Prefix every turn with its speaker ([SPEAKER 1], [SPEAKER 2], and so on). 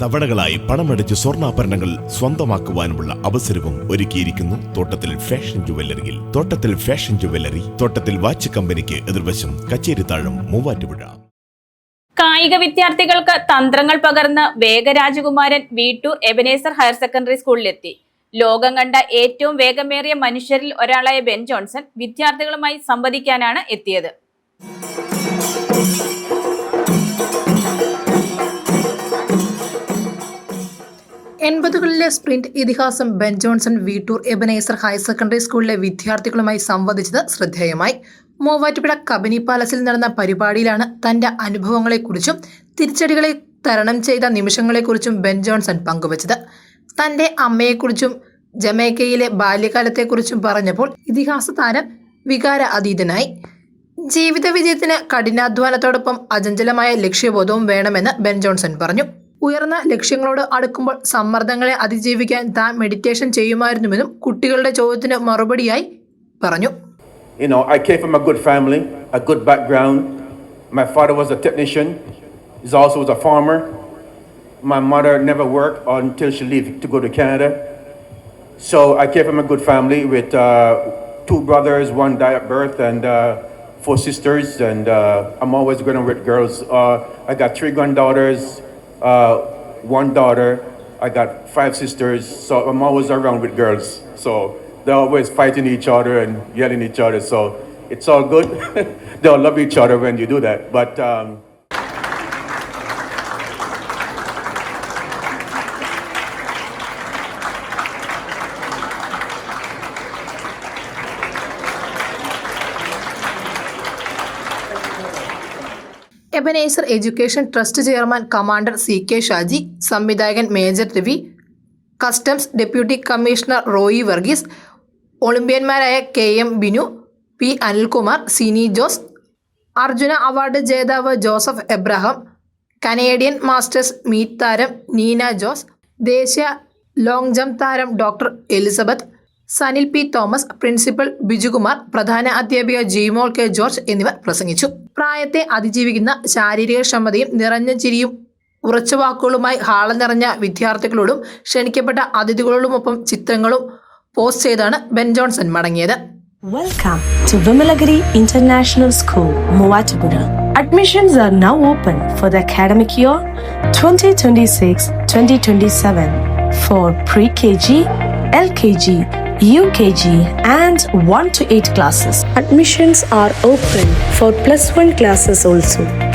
[SPEAKER 1] തവണകളായി പണമടിച്ച് സ്വർണാഭരണങ്ങൾ സ്വന്തമാക്കുവാനുമുള്ള അവസരവും ഒരുക്കിയിരിക്കുന്നു തോട്ടത്തിൽ ഫാഷൻ ജുവല്ലറിയിൽ. തോട്ടത്തിൽ ഫാഷൻ ജുവല്ലറി തോട്ടത്തിൽ വാച്ച് കമ്പനിക്ക് എതിർവശം കച്ചേരിത്താഴം മൂവാറ്റുപുഴ.
[SPEAKER 2] കായിക വിദ്യാർത്ഥികൾക്ക് തന്ത്രങ്ങൾ പകർന്ന് വേഗരാജകുമാരൻ വീട്ടൂർ എബനേസർ ഹയർ സെക്കൻഡറി സ്കൂളിലെത്തി. ലോകം കണ്ട ഏറ്റവും വേഗമേറിയ മനുഷ്യരിൽ ഒരാളായ ബെൻ ജോൺസൺ വിദ്യാർത്ഥികളുമായി സംവദിക്കാനാണ് എത്തിയത്.
[SPEAKER 3] സ്പ്രിന്റ് ഇതിഹാസം Ben Johnson Veettoor Ebenezer higher secondary സ്കൂളിലെ വിദ്യാർത്ഥികളുമായി സംവദിച്ചത് ശ്രദ്ധേയമായി. മൂവാറ്റുപുഴ കബനി പാലസിൽ നടന്ന പരിപാടിയിലാണ് തന്റെ അനുഭവങ്ങളെക്കുറിച്ചും തിരിച്ചടികളെ തരണം ചെയ്ത നിമിഷങ്ങളെക്കുറിച്ചും ബെൻ ജോൺസൺ പങ്കുവച്ചത്. തന്റെ അമ്മയെക്കുറിച്ചും ജമൈക്കയിലെ ബാല്യകാലത്തെക്കുറിച്ചും പറഞ്ഞപ്പോൾ ഇതിഹാസ താരം വികാര അതീതനായി. ജീവിത വിജയത്തിന് കഠിനാധ്വാനത്തോടൊപ്പം അചഞ്ചലമായ ലക്ഷ്യബോധവും വേണമെന്ന് ബെൻ ജോൺസൺ പറഞ്ഞു. ഉയർന്ന ലക്ഷ്യങ്ങളോട് അടുക്കുമ്പോൾ സമ്മർദ്ദങ്ങളെ അതിജീവിക്കാൻ താൻ മെഡിറ്റേഷൻ ചെയ്യുമായിരുന്നുവെന്നും കുട്ടികളുടെ ചോദ്യത്തിന് മറുപടിയായി പറഞ്ഞു
[SPEAKER 4] You know, I came from a good family, a good background. My father was a technician. He also was a farmer. My mother never worked until she left to go to Canada. So I came from a good family with uh, two brothers, one died at birth, and uh, four sisters. And uh, I'm always going with girls. Uh, I got three granddaughters, uh, one daughter. I got five sisters. So I'm always around with girls. So they're always fighting each other and yelling each other. So it's all good. They'll love each other when you do that. But um,
[SPEAKER 3] Ebenezer education trust chairman commander C K Shaji സംവിധായകൻ major Ravi customs deputy commissioner Roy Varghese ഒളിമ്പ്യന്മാരായ K M Binu P Anilkumar Sini Jose Arjuna award ജേതാവ് Joseph Abraham Canadian masters meet താരം നീന ജോസ് ദേശീയ long jump താരം doctor Elizabeth Sanil P Thomas principal Bijukumar പ്രധാന അധ്യാപിക Jimol K George എന്നിവർ പ്രസംഗിച്ചു. പ്രായത്തെ അതിജീവിക്കുന്ന ശാരീരിക ക്ഷമതയും നിറഞ്ഞ ചിരിയും ഉറച്ച വാക്കുകളുമായി ഹാള നിറഞ്ഞ വിദ്യാർത്ഥികളോടും ക്ഷണിക്കപ്പെട്ട അതിഥികളോടുമൊപ്പം ചിത്രങ്ങളും പോസ്റ്റ് ചെയ്താണ് ബെൻ ജോൺസൺ മടങ്ങിയത്.
[SPEAKER 5] Welcome to Vimalagiri international school Muatupura. Admissions are now open for the academic year 2026-2027 for pre-KG, LKG, UKG and 1 to 8 classes. Admissions are open for plus 1 classes also.